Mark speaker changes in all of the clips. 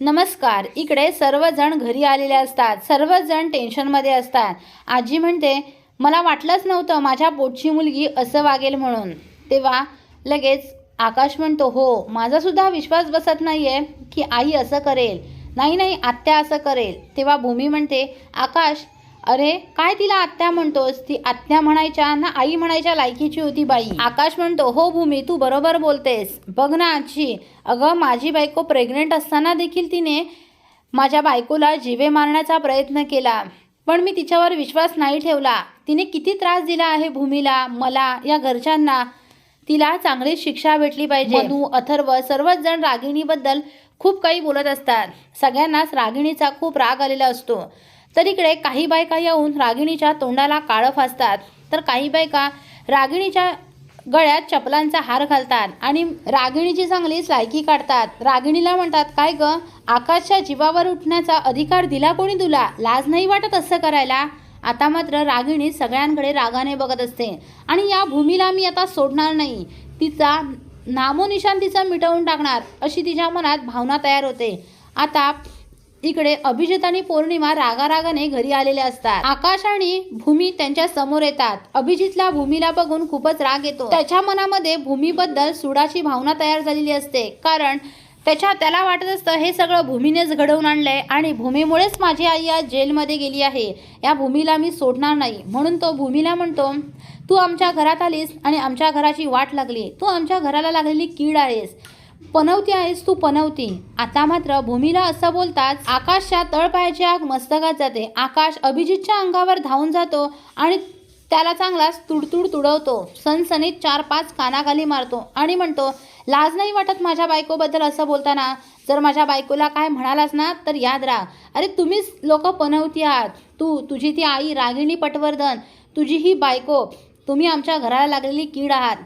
Speaker 1: नमस्कार इकडे सर्वजण घरी आलेले असतात सर्वजण टेन्शनमध्ये असतात. आजी म्हणते मला वाटलंच नव्हतं माझ्या पोटची मुलगी असं वागेल म्हणून. तेव्हा लगेच आकाश म्हणतो हो माझासुद्धा विश्वास बसत नाही आहे की आई असं करेल. नाही नाही आत्या असं करेल. तेव्हा भूमी म्हणते आकाश अरे काय तिला आत्या म्हणतोस? ती आत्या म्हणायच्या ना आई म्हणायच्या लायकीची होती बाई. आकाश म्हणतो हो भूमी तू बरोबर बोलतेस. बघ ना आजी. अगं माझी बायको प्रेग्नेंट असताना देखील तिने माझ्या बायकोला जीवे मारण्याचा प्रयत्न केला. पण मी तिच्यावर विश्वास नाही ठेवला. तिने किती त्रास दिला आहे भूमीला मला या घरच्यांना. तिला चांगली शिक्षा भेटली पाहिजे. तू अथर्व सर्वच जण रागिणीबद्दल खूप काही बोलत असतात. सगळ्यांनाच रागिणीचा खूप राग आलेला असतो. तर इकडे काही बायका येऊन रागिणीच्या तोंडाला काळं फासतात. तर काही बायका रागिणीच्या गळ्यात चपलांचा हार घालतात आणि रागिणीची चांगलीच लायकी काढतात. रागिणीला म्हणतात काय ग आकाशच्या जीवावर उठण्याचा अधिकार दिला कोणी तुला? लाज नाही वाटत असं करायला? आता मात्र रागिणी सगळ्यांकडे रागाने बघत असते. आणि या भूमीला मी आता सोडणार नाही. तिचा नामोनिशान तिचा मिटवून टाकणार अशी तिच्या मनात भावना तयार होते. आता इकडे अभिजित आणि पौर्णिमा रागारागाने घरी आलेले असतात. आकाश आणि भूमी त्यांच्यासमोर येतात. अभिजितला भूमीला बघून खूपच राग येतो. त्याच्या मनामध्ये भूमीबद्दल सुडाची भावना तयार झालेली असते. कारण त्याच्या त्याला वाटत असतं हे सगळं भूमीनेच घडवून आणलंय आणि भूमीमुळेच माझी आई आज जेलमध्ये गेली आहे. या भूमीला मी सोडणार नाही. म्हणून तो भूमीला म्हणतो तू आमच्या घरात आलीस आणि आमच्या घराची वाट लागली. तू आमच्या घराला लागलेली कीड आहेस पनवती आहेस तू पनवती. आता मात्र भूमीला असं बोलताच आकाशच्या तळपायाची आग मस्तकात जाते. आकाश अभिजितच्या अंगावर धावून जातो आणि त्याला चांगलाच तुडतुड तुडवतो. सनसनीत चार पाच कानाखाली मारतो आणि म्हणतो लाज नाही वाटत माझ्या बायकोबद्दल असं बोलताना? जर माझ्या बायकोला काय म्हणालास ना तर याद राहा. अरे तुम्हीच लोक पनवती आहात. तू तुझी ती आई रागिणी पटवर्धन. तुझी ही बायको. तुम्ही आमच्या घराला लागलेली कीड आहात.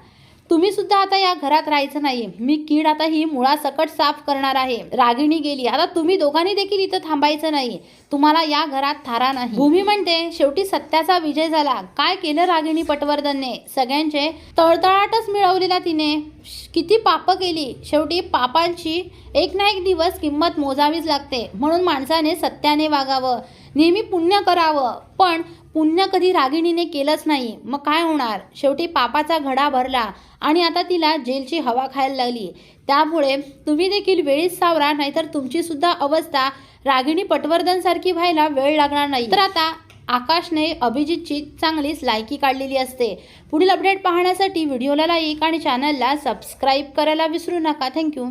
Speaker 1: तुम्ही सुद्धा आता या घरात राहायचं नाही मी कीड आता ही मुळासकट साफ करणार आहे. रागिणी गेली. आता तुम्ही दोघांनी देखील इथं थांबायचं नाही तुम्हाला या घरात थारा नाही. भूमी म्हणते शेवटी सत्याचा विजय झाला. काय केलं रागिणी पटवर्धनने? सगळ्यांचे तळतळाटच मिळवलेला तिने. किती पाप केली. शेवटी पापांची एक ना एक दिवस किंमत मोजावीच लागते. म्हणून माणसाने सत्याने वागावं. नेहमी पुण्य करावं. पण पुण्य कधी रागिणीने केलंच नाही. मग काय होणार? शेवटी पापाचा घडा भरला आणि आता तिला जेलची हवा खायला लागली. त्यामुळे तुम्ही देखील वेळीच सावरा नाहीतर तुमची सुद्धा अवस्था रागिणी पटवर्धनसारखी व्हायला वेळ लागणार नाही. तर आता आकाशने अभिजितची चांगलीच लायकी काढलेली असते. पुढील अपडेट पाहण्यासाठी व्हिडिओला लाईक आणि चॅनलला सबस्क्राईब करायला विसरू नका. थँक्यू.